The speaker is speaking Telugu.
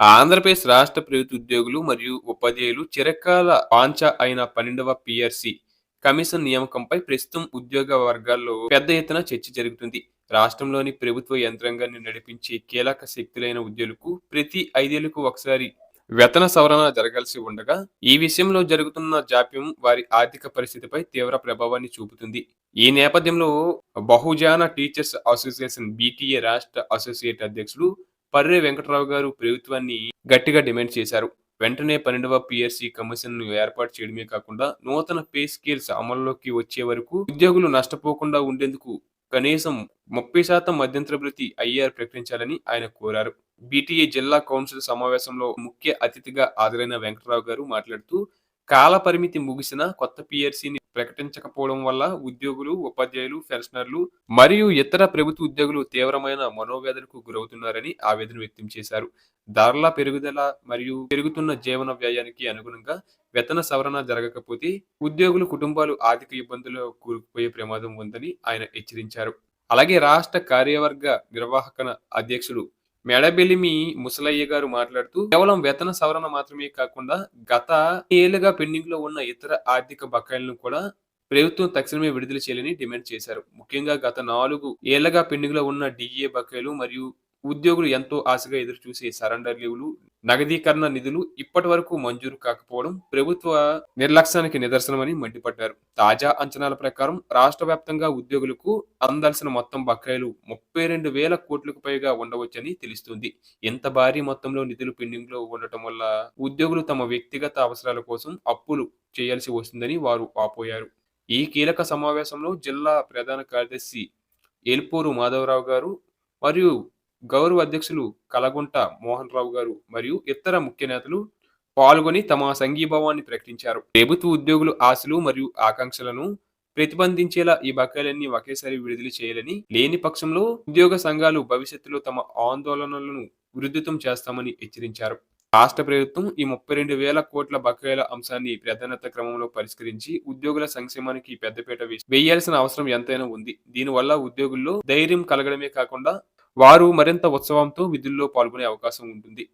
ఆంధ్రప్రదేశ్ రాష్ట్ర ప్రభుత్వ ఉద్యోగులు మరియు ఉపాధ్యాయులు చిరకాల పాంచ అయిన పన్నెండవ పిఆర్సి కమిషన్ నియామకంపై ప్రస్తుతం ఉద్యోగ వర్గాల్లో పెద్ద ఎత్తున చర్చ జరుగుతుంది. రాష్ట్రంలోని ప్రభుత్వ యంత్రాంగాన్ని నడిపించే కీలక శక్తులైన ఉద్యోగులకు ప్రతి ఐదేళ్ళకు ఒకసారి వేతన సవరణ జరగాల్సి ఉండగా ఈ విషయంలో జరుగుతున్న జాప్యం వారి ఆర్థిక పరిస్థితిపై తీవ్ర ప్రభావాన్ని చూపుతుంది. ఈ నేపథ్యంలో బహుజాన టీచర్స్ అసోసియేషన్ బీటీఏ రాష్ట్ర అసోసియేట్ అధ్యక్షుడు పర్రే వెంకటరావు గారు ప్రభుత్వాన్ని గట్టిగా డిమాండ్ చేశారు. వెంటనే పన్నెండవ పిఎస్సి కమిషన్ను ఏర్పాటు చేయడమే కాకుండా నూతన పే స్కేల్స్ అమల్లోకి వచ్చే వరకు ఉద్యోగులు నష్టపోకుండా ఉండేందుకు కనీసం ముప్పై శాతం మధ్యంతర భృతి ఐఆర్ ప్రకటించాలని ఆయన కోరారు. బీటీఏ జిల్లా కౌన్సిల్ సమావేశంలో ముఖ్య అతిథిగా హాజరైన వెంకటరావు గారు మాట్లాడుతూ కాలపరిమితి ముగిసిన కొత్త పిఆర్సీని ప్రకటించకపోవడం వల్ల ఉద్యోగులు ఉపాధ్యాయులు పెన్షనర్లు మరియు ఇతర ప్రభుత్వ ఉద్యోగులు తీవ్రమైన మనోవేదనకు గురవుతున్నారని ఆవేదన వ్యక్తం చేశారు. ధరల పెరుగుదల మరియు పెరుగుతున్న జీవన వ్యయానికి అనుగుణంగా వేతన సవరణ జరగకపోతే ఉద్యోగులు కుటుంబాలు ఆర్థిక ఇబ్బందుల్లో కూరుకుపోయే ప్రమాదం ఉందని ఆయన హెచ్చరించారు. అలాగే రాష్ట్ర కార్యవర్గ నిర్వాహక అధ్యక్షుడు మెడబెలిమి ముసలయ్య గారు మాట్లాడుతూ కేవలం వేతన సవరణ మాత్రమే కాకుండా గత ఏళ్ళుగా పెండింగ్లో ఉన్న ఇతర ఆర్థిక బకాయిలను కూడా ప్రభుత్వం తక్షణమే విడుదల చేయాలని డిమాండ్ చేశారు. ముఖ్యంగా గత నాలుగు ఏళ్ళగా పెండింగ్లో ఉన్న డిఏ బకాయిలు మరియు ఉద్యోగులు ఎంతో ఆశగా ఎదురు చూసే సరెండర్ లీవులు నగదీకరణ నిధులు ఇప్పటి వరకు మంజూరు కాకపోవడం ప్రభుత్వ నిర్లక్ష్యానికి నిదర్శనమని మండిపడ్డారు. తాజా అంచనాల ప్రకారం రాష్ట్ర వ్యాప్తంగా ఉద్యోగులకు అందాల్సిన మొత్తం బకాయిలు ముప్పై రెండు వేల కోట్లకు పైగా ఉండవచ్చని తెలుస్తుంది. ఎంత భారీ మొత్తంలో నిధులు పెండింగ్లో ఉండటం వల్ల ఉద్యోగులు తమ వ్యక్తిగత అవసరాల కోసం అప్పులు చేయాల్సి వస్తుందని వారు ఆపోయారు. ఈ కీలక సమావేశంలో జిల్లా ప్రధాన కార్యదర్శి ఏల్పూరు మాధవరావు గారు మరియు గౌరవ అధ్యక్షులు కలగుంట మోహన్ రావు గారు మరియు ఇతర ముఖ్య నేతలు పాల్గొని తమ సంఘీభావాన్ని ప్రకటించారు. ప్రభుత్వ ఉద్యోగులు ఆశలు మరియు ఆకాంక్షలను ప్రతిబంధించేలా ఈ బకాయిలన్నీ ఒకేసారి విడుదల చేయాలని లేని పక్షంలో ఉద్యోగ సంఘాలు భవిష్యత్తులో తమ ఆందోళనలను ఉధృతం చేస్తామని హెచ్చరించారు. రాష్ట్ర ప్రభుత్వం ఈ ముప్పై రెండు వేల కోట్ల బకాయిల అంశాన్ని ప్రాధాన్యత క్రమంలో పరిష్కరించి ఉద్యోగుల సంక్షేమానికి పెద్దపీట వేయాల్సిన అవసరం ఎంతైనా ఉంది. దీనివల్ల ఉద్యోగుల్లో ధైర్యం కలగడమే కాకుండా వారు మరింత ఉత్సవంతో విధుల్లో పాల్గొనే అవకాశం ఉంటుంది.